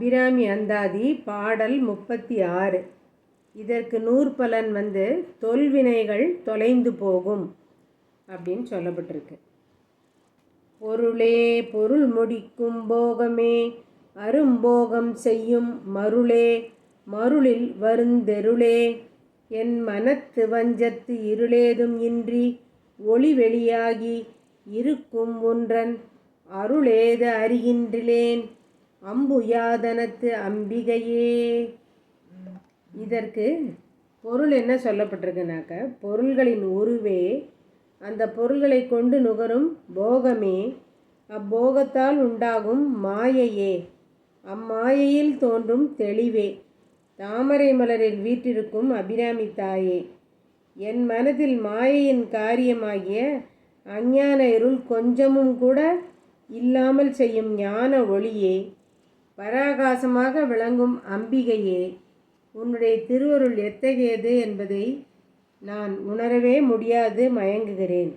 அபிராமி அந்தாதி பாடல் முப்பத்தி ஆறு இதற்கு நூற்பலன் வந்து தொல்வினைகள் தொலைந்து போகும் அப்படின்னு சொல்லப்பட்டிருக்கு. பொருளே பொருள் முடிக்கும் போகமே அரும்போகம் செய்யும் மருளே மருளில் வருந்தெருளே என் மனத்து வஞ்சத்து இருளேதும் இன்றி ஒளி வெளியாகி இருக்கும் ஒன்றன் அருளேது அறிகின்றிலேன் அம்புயாதனத்து அம்பிகையே. இதற்கு பொருள் என்ன சொல்லப்பட்டிருக்குனாக்க பொருள்களின் உருவே அந்த பொருள்களை கொண்டு நுகரும் போகமே. அப்போகத்தால் உண்டாகும் மாயையே. அம்மாயையில் தோன்றும் தெளிவே. தாமரை மலரில் வீற்றிருக்கும் அபிராமி தாயே. என் மனதில் மாயையின் காரியமாகிய அஞ்ஞான இருள் கொஞ்சமும் கூட இல்லாமல் செய்யும் ஞான ஒளியே. பராகாசமாக விளங்கும் அம்பிகையே உன்னுடைய திருவருள் எத்தகையது என்பதை நான் உணரவே முடியாது மயங்குகிறேன்.